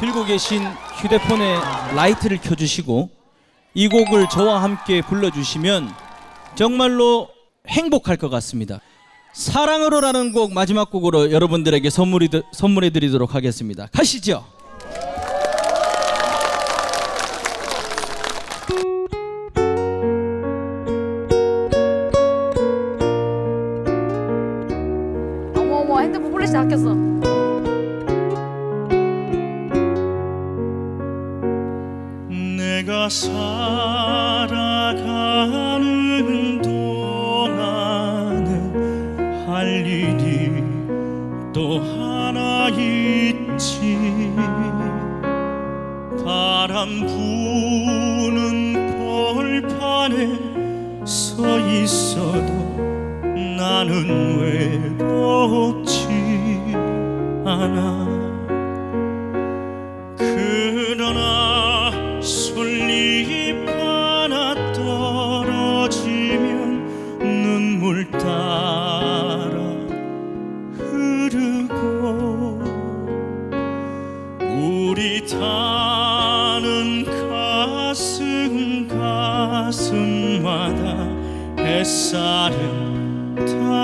들고 계신 휴대폰에 라이트를 켜주시고 이 곡을 저와 함께 불러주시면 정말로 행복할 것 같습니다. 사랑으로라는 곡 마지막 곡으로 여러분들에게 선물해 드리도록 하겠습니다. 가시죠. 바람 부는 벌판에 서 있어도 나는 외롭지 않아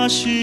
다시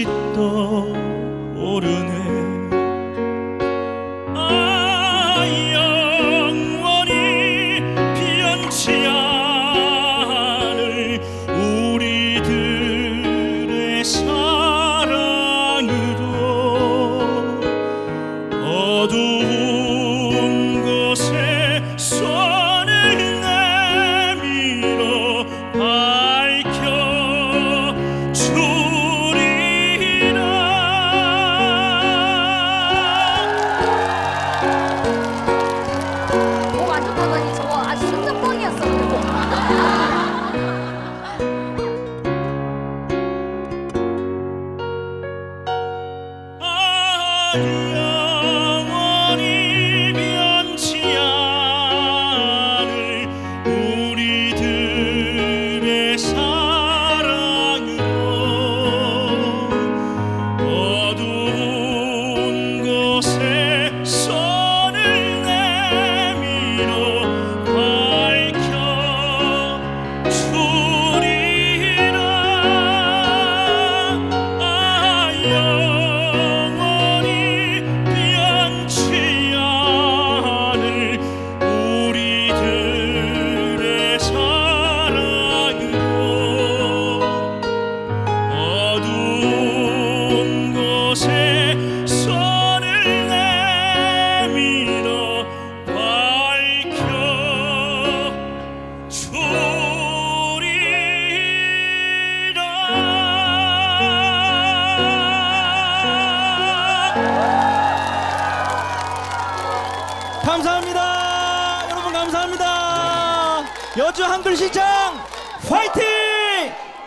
감사합니다. 여러분 감사합니다. 여주 한글시장 화이팅!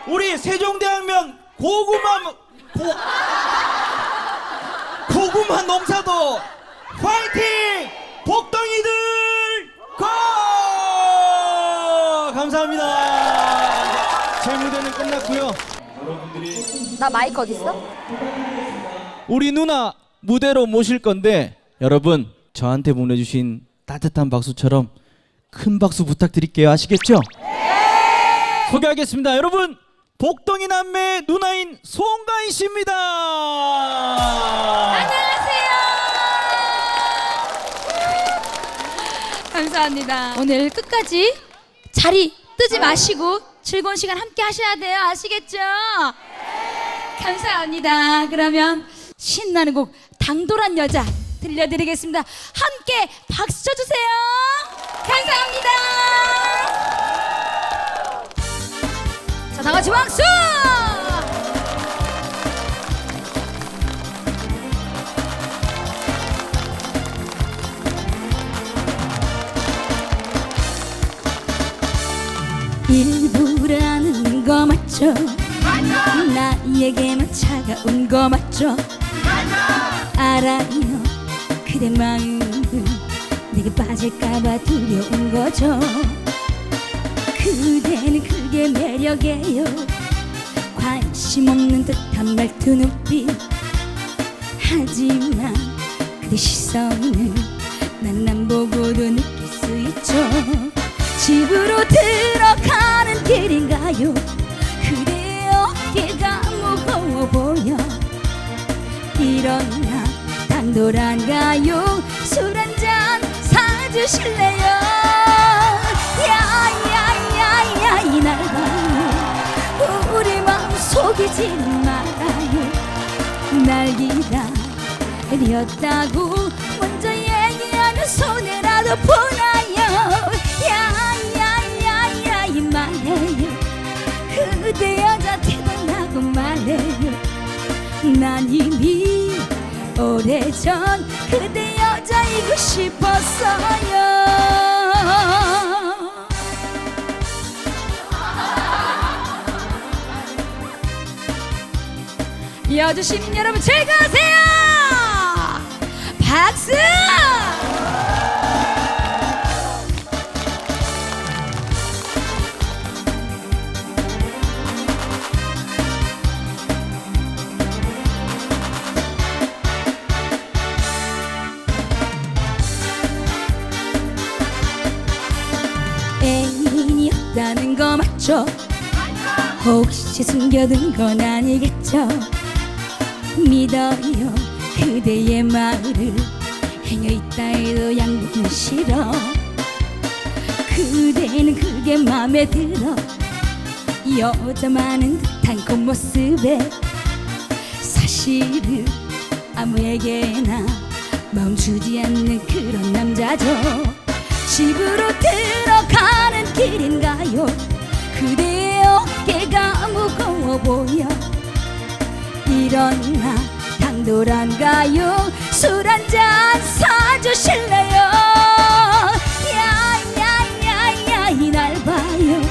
우리 세종대왕면 고구마 고, 고구마 농사도 화이팅! 복덩이들 고! 감사합니다. 제 무대는 끝났고요. 나 마이크 어디 있어? 우리 누나 무대로 모실 건데 여러분 저한테 보내주신 따뜻한 박수처럼 큰 박수 부탁드릴게요 아시겠죠? 소개하겠습니다 여러분 복동이 남매 누나인 송가인 씨입니다 안녕하세요. 감사합니다. 오늘 끝까지 자리 뜨지 마시고 즐거운 시간 함께 하셔야 돼요. 아시겠죠? 감사합니다. 그러면 신나는 곡 당돌한 여자 들려드리겠습니다. 함께 박수 쳐주세요. 감사합니다. 자, 다 같이 박수! 일부라는 거 맞죠? 나에게만 차가운 거 맞죠? 알아요 그대 마음은 내게 빠질까봐 두려운 거죠. 그대는 그게 매력이에요. 관심 없는 듯한 말투 눈빛 하지만 그대 시선을 난안 보고 집으로 들어가는 길인가요? 그대 어깨가 무거워 보여. 일어 나 당돌한가요? 술 한잔 사주실래요? 야야야야 이날 봐요 우리 마음 속이지 말아요. 날 기다렸다고 먼저 얘기하는 손에라도 보나요. 야야야야 이 말해요. 그대 여자 태어나고 말해요. 난 이미 오래전 그대 여자이고 싶었어요. 여주 시민 여러분 즐거우세요. 박수 거 맞죠? 혹시 숨겨둔 건 아니겠죠? 믿어요. 그대의 말을 행여 있다 해도 양보는 싫어. 그대는 그게 맘에 들어. 여자 많은 듯한 겉모습에 사실은 아무에게나 멈추지 않는 그런 남자죠. 집으로 들어가는 길인가요 그대의 어깨가 무거워 보여. 일어나 당돌한가요? 술 한잔 사주실래요? 야야야야 이날 봐요.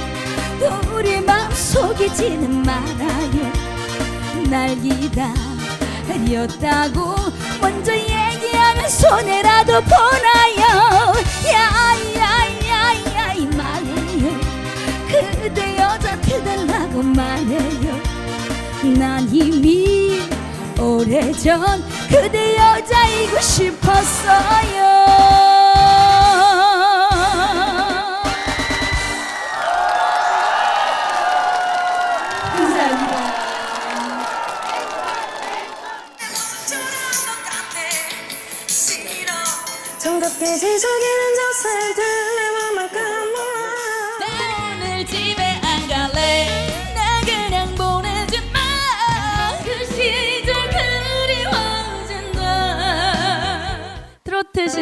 우리 마음 속이지는 말아요. 날 기다렸다고 먼저 얘기하는 손에라도 보나 오래전 그대 여자이고 싶었어요. 지저귀는 젖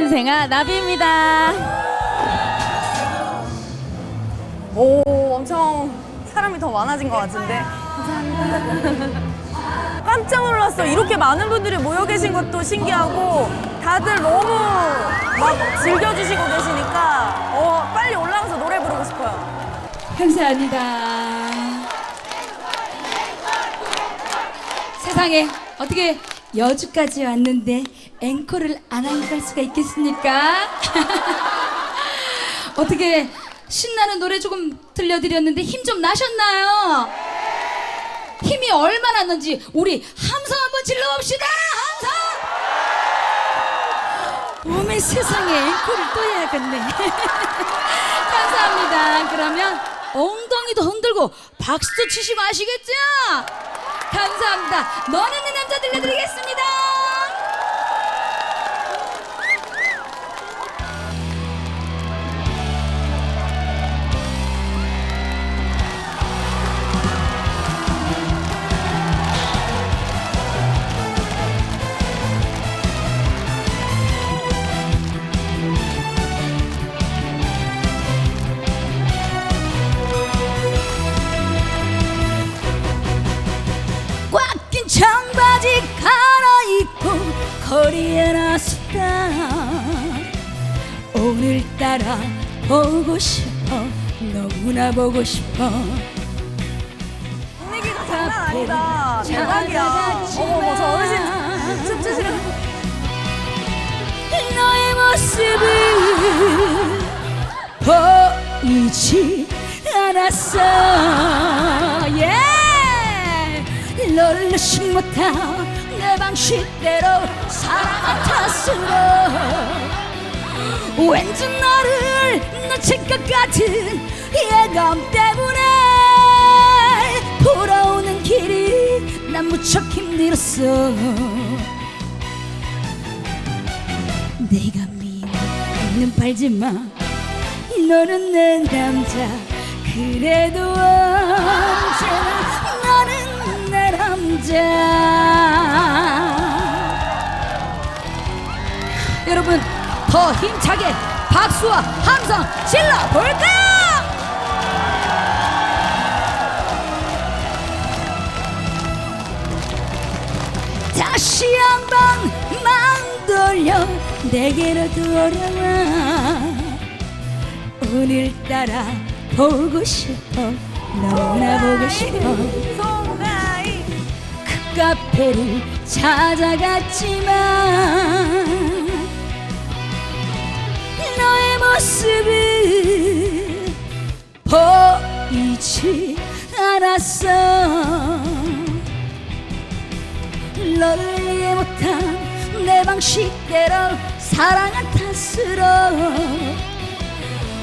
신생아 나비입니다. 오 엄청 사람이 더 많아진 것 같은데. 감사합니다. 깜짝 놀랐어. 이렇게 많은 분들이 모여 계신 것도 신기하고 다들 너무 막 즐겨주시고 계시니까 어, 빨리 올라가서 노래 부르고 싶어요. 감사합니다. 세상에 어떻게 여주까지 왔는데 앵콜을 안갈 수가 있겠습니까? 어떻게 신나는 노래 조금 들려드렸는데 힘 좀 나셨나요? 힘이 얼마나 났는지 우리 함성 한번 질러봅시다 함성 어메 세상에 앵콜을 또 해야겠네 감사합니다 그러면 엉덩이도 흔들고 박수도 치시고 아시겠죠? 감사합니다 너는 내 남자 들려드리겠습니다 오늘따라 보고 싶어. 너무나 보고 싶어. 분위기가 장난 아니다. 대박이야. 어머머 저 어르신 춤추시는 너의 모습을 보이지 않았어. 예! 놀라지 못한 내 방식대로 사랑한 탓으로 왠지 너를 놓칠 것 같은 예감 때문에 돌아오는 길이 난 무척 힘들었어. 내가 미워 눈 팔지 마 너는 내 남자 그래도 언제나 너는 내 남자. 여러분 더 힘차게 박수와 함성 질러 볼까요? 다시 한번 마음 돌려 내게로 돌아와 오늘따라 보고 싶어 너무나 보고 싶어 그 카페를 찾아갔지만 모습을 보이지 않았어. 너를 이해 못한 내 방식대로 사랑한 탓으로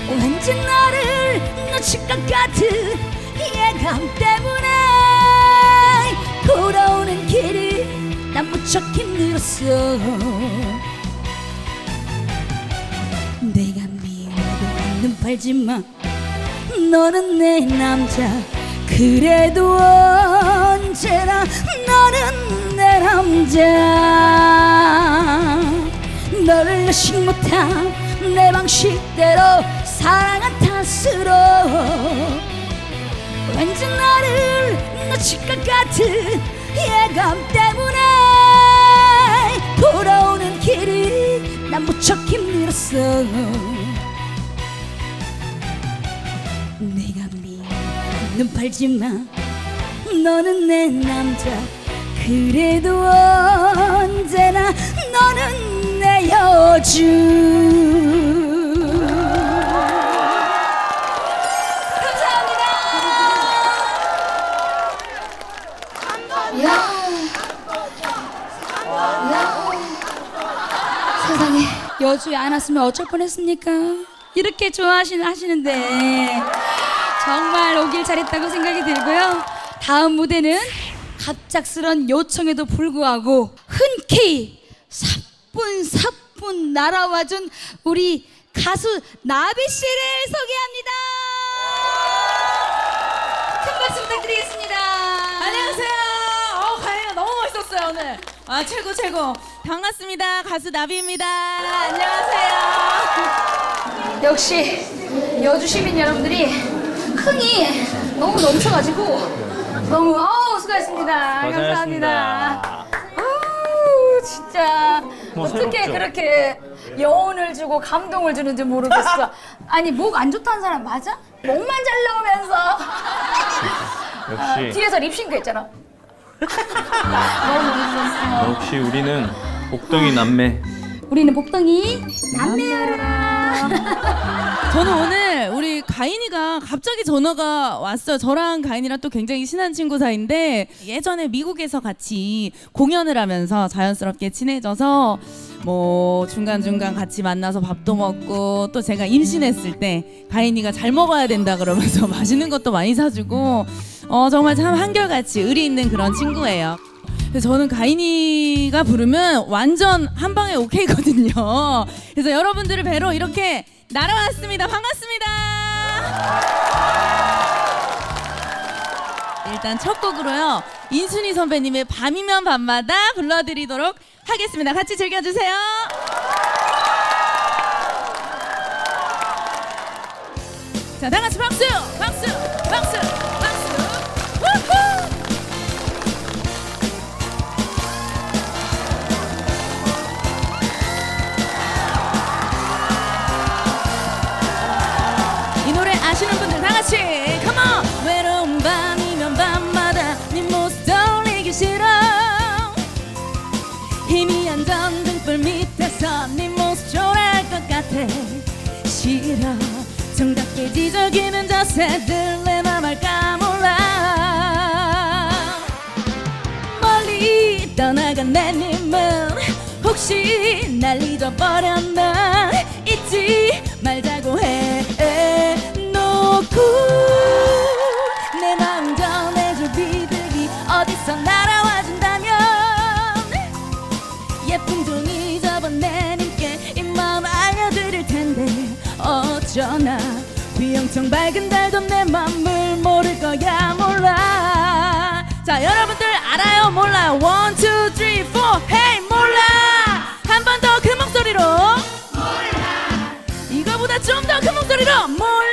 왠지 나를 놓칠 것 같은 예감 때문에 돌아오는 길이 난 무척 힘들었어 미워도 눈 팔지 마. 너는 내 남자. 그래도 언제나 너는 내 남자. 너를 의식 못한 내 방식대로 사랑한 탓으로 왠지 나를 놓칠 것 같은 예감 때문에 돌아오는 길이 난 무척 힘들었어 눈 팔지 마. 너는 내 남자. 그래도 언제나 너는 내 여주. 세상에. 여주에 안 왔으면 어쩔 뻔했습니까? 이렇게 좋아하시는 하시는데 정말 오길 잘했다고 생각이 들고요. 다음 무대는 갑작스런 요청에도 불구하고 흔쾌히 사뿐사뿐 날아와준 우리 가수 나비 씨를 소개합니다. 큰 박수 부탁드리겠습니다. 안녕하세요. 어, 가인이가 너무 멋있었어요 오늘. 아 최고 최고. 반갑습니다. 가수 나비입니다. 안녕하세요. 역시 여주 시민 여러분들이 흥이 너무 넘쳐가지고 너무 아우 수고하셨습니다. 감사합니다. 아우 진짜 어떻게 그렇게 여운을 주고 감동을 주는지 모르겠어. 아니 목 안 좋다는 사람 맞아? 목만 잘 나오면서 아, 역시 뒤에서 립싱크 했잖아. 너무 멋있었어. 역시 우리는 복덩이 남매. 우리는 복덩이 남매여라. 저는 오늘 우리 가인이가 갑자기 전화가 왔어요. 저랑 가인이랑 또 굉장히 친한 친구 사이인데 예전에 미국에서 같이 공연을 하면서 자연스럽게 친해져서 뭐 중간중간 같이 만나서 밥도 먹고 또 제가 임신했을 때 가인이가 잘 먹어야 된다 그러면서 맛있는 것도 많이 사주고 어 정말 참 한결같이 의리 있는 그런 친구예요. 그래서 저는 가인이가 부르면 완전 한 방에 오케이거든요. 그래서 여러분들을 뵈러 이렇게 날아왔습니다. 반갑습니다. 일단 첫 곡으로요. 인순이 선배님의 밤이면 밤마다 불러드리도록 하겠습니다. 같이 즐겨주세요. 자, 다 같이 박수! 박수! 아시는 분들 다 같이. Come on. 외로운 밤이면 밤마다 네 모습 떠올리기 싫어. 희미한 전등불 밑에서 네 모습 초라할 것 같아. 싫어. 정답게 지저귀는 자세들 내맘 알까 몰라. 멀리 떠나간 내 님은 혹시 날 잊어버렸나? 잊지 말자고 해 내 마음 전해줄 비둘기 어디서 날아와준다면? 예쁜 종이 접은 내님께 이 마음 알려드릴 텐데 어쩌나? 비영청 밝은 달도 내 맘을 모를 거야 몰라. 자 여러분들 알아요? 몰라. 원, 투, 쓰리, 포 헤이 몰라. 한 번 더 그 목소리로 몰라. 이거보다 좀 더큰 그 목소리로 몰라.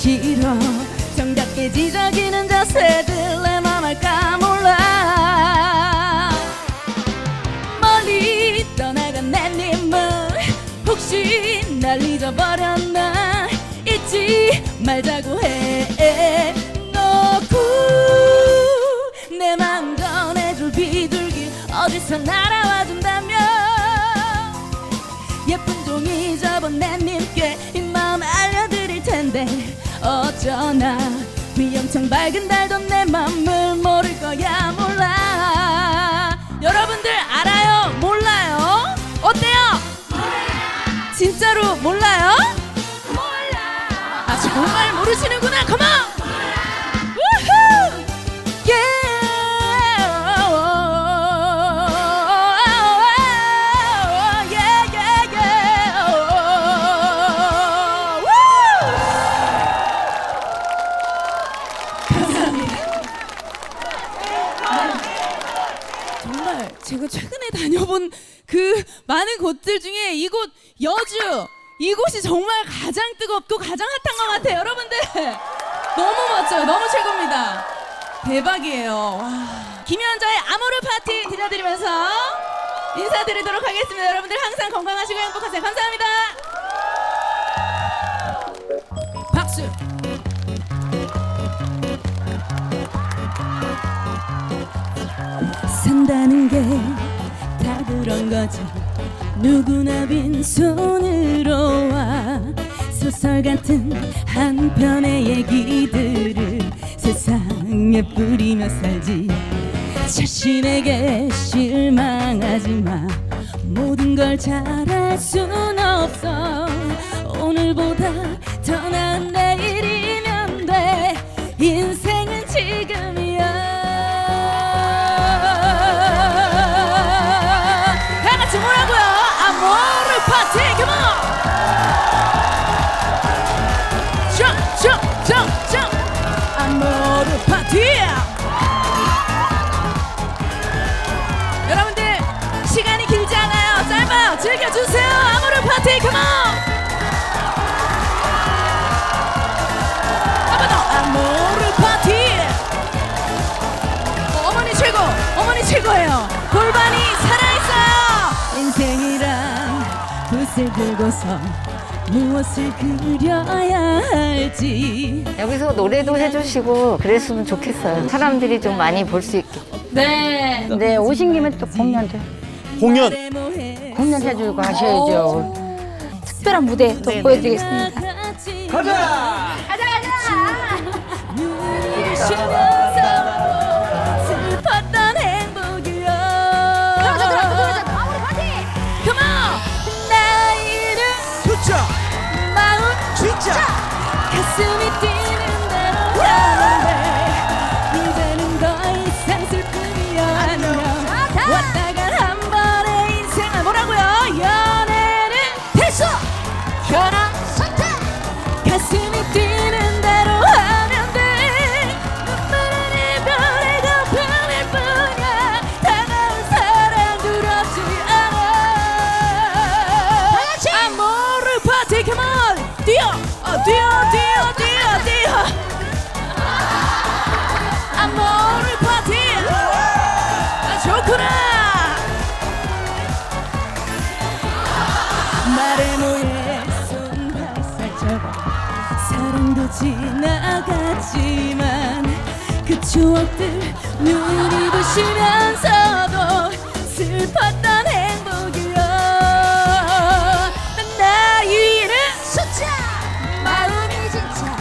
싫어. 정답게 지저귀는 자세들 내맘 알까 몰라. 멀리 떠나간 내 님은 혹시 날 잊어버렸나? 잊지 말자고 해. 놓고 내 마음 전해줄 비둘기 어디서 날아와 준다면? 예쁜 종이 접은 내 님께 이 마음 알려드릴 텐데 어쩌나 위험청 밝은 달도 내 맘을 모를 거야 몰라. 여러분들 알아요? 몰라요? 어때요? 진짜로 몰라요? 몰라. 아 정말 모르시는구나. 컴온 이곳이 정말 가장 뜨겁고 가장 핫한 것 같아요 여러분들. 너무 멋져요. 너무 최고입니다. 대박이에요. 와. 김현자의 아모르 파티 들려드리면서 인사드리도록 하겠습니다. 여러분들 항상 건강하시고 행복하세요. 감사합니다. 박수. 산다는 게 다 그런 거지 누구나 빈손으로 와. 소설 같은 한 편의 얘기들을 세상에 뿌리며 살지. 자신에게 실망하지 마 모든 걸 잘할 순 없어. 오늘보다 더 나은 내일이면 돼. 인생은 지금 파티 여러분들 시간이 길지 않아요. 짧아요. 즐겨주세요. 아모르 파티 컴온 한번 더. 아모르 파티. 어, 어머니 최고. 어머니 최고예요. 골반이 살아있어요. 인생이란 붓을 들고서 무엇을 그려야 할지 여기서 노래도 해주시고 그랬으면 좋겠어요. 사람들이 좀 많이 볼 수 있게. 네. 네, 오신 김에 또 공연도 공연! 공연 해주고 가셔야죠. 특별한 무대 또 보여드리겠습니다. 가자 가자 가자 가슴이 있지만 그 추억들 눈이 부시면서도 슬펐던 행복이여. 나 이름 숫자 마음이 진짜.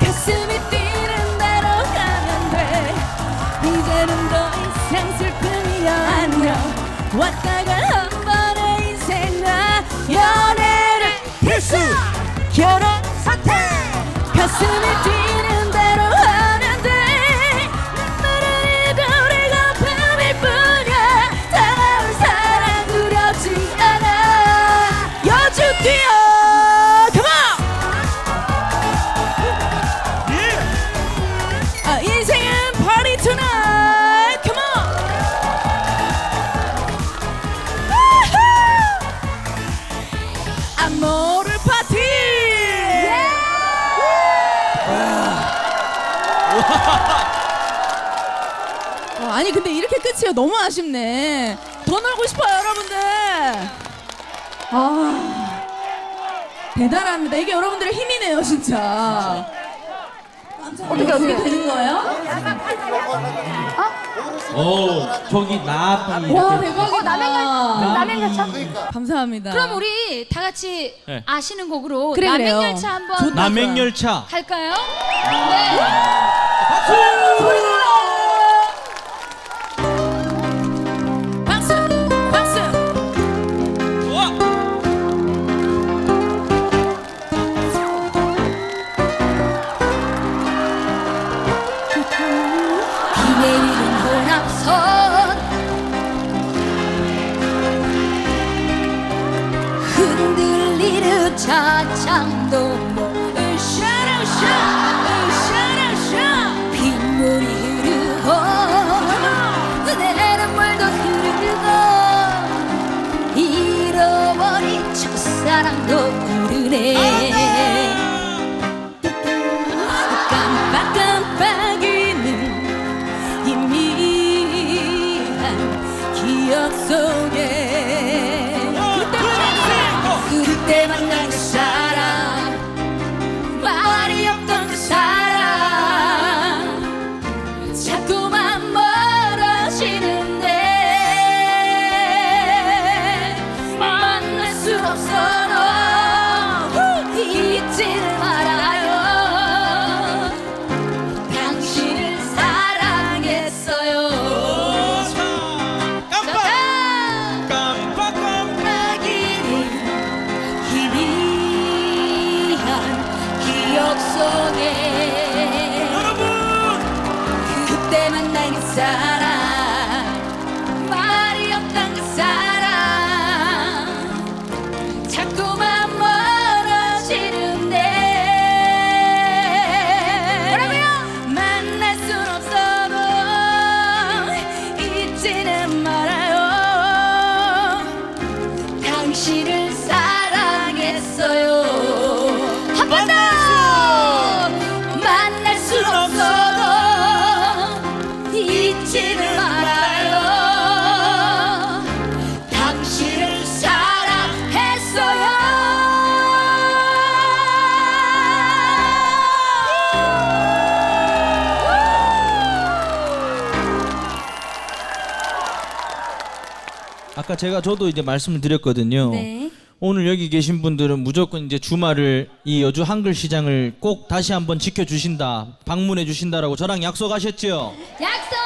가슴이 뛰는 대로 가면 돼. 이제는 더 이상 슬픔이여 안녕 왔다 간한 번의 인생 나 연애를 필수! 결혼 선택! 가슴이 뛰는 아니 근데 이렇게 끝이요. 너무 아쉽네. 더 놀고 싶어요 여러분들. 아 대단합니다. 이게 여러분들의 힘이네요 진짜. 어떻게 어떻게 되는 거예요? 오 저기 나팔이 와 대박이다. 어, 남행열 남행열차. 감사합니다. 그럼 우리 다 같이 네. 아시는 곡으로 그래, 그래요. 남행열차 한번 남행열차. 할까요? 네. 박수 아까 제가 저도 이제 말씀을 드렸거든요. 네. 오늘 여기 계신 분들은 무조건 이제 주말을 이 여주 한글 시장을 꼭 다시 한번 지켜 주신다, 방문해 주신다라고 저랑 약속하셨죠? 약속!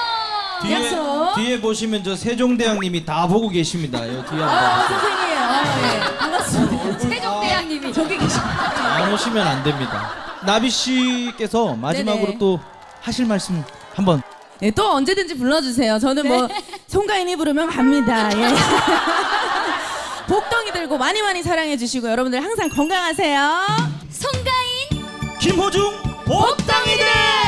뒤에 약속. 뒤에 보시면 저 세종대왕님이 다 보고 계십니다. 여 뒤에 아 한번 보세요. 선생님 아, 예. 반갑습니다 세종대왕님이 저기 계시 안 오시면 안 됩니다. 나비 씨께서 마지막으로 네네. 또 하실 말씀 한번 네, 또 언제든지 불러주세요. 저는 뭐 송가인이 부르면 갑니다. 예. 복덩이 들고 많이 많이 사랑해 주시고 여러분들 항상 건강하세요. 송가인 김호중 복 복덩이들.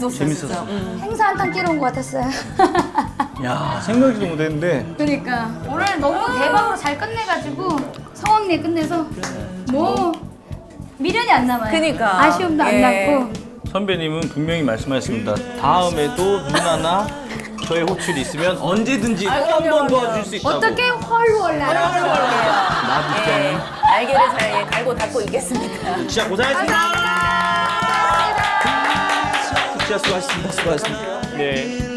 재밌었어. 재밌었어. 진짜. 응. 행사 한탕 끼러 온 것 같았어요 야 생각지도 못했는데 그러니까 오늘 너무 대박으로 잘 끝내가지고 성황리에 끝내서 뭐 미련이 안 남아요 그니까. 아쉬움도 안 예. 남고 선배님은 분명히 말씀하셨습니다. 다음에도 누나나 저의 호출이 있으면 언제든지 또 한 번 도와줄 수 있다고. 어떻게 헐월 나라 나도 예. 알게를 잘 예, 갈고 닦고 있겠습니다. 진짜 고생하셨습니다. 진짜 수고하셨습니다. 수고하셨습니다. 네.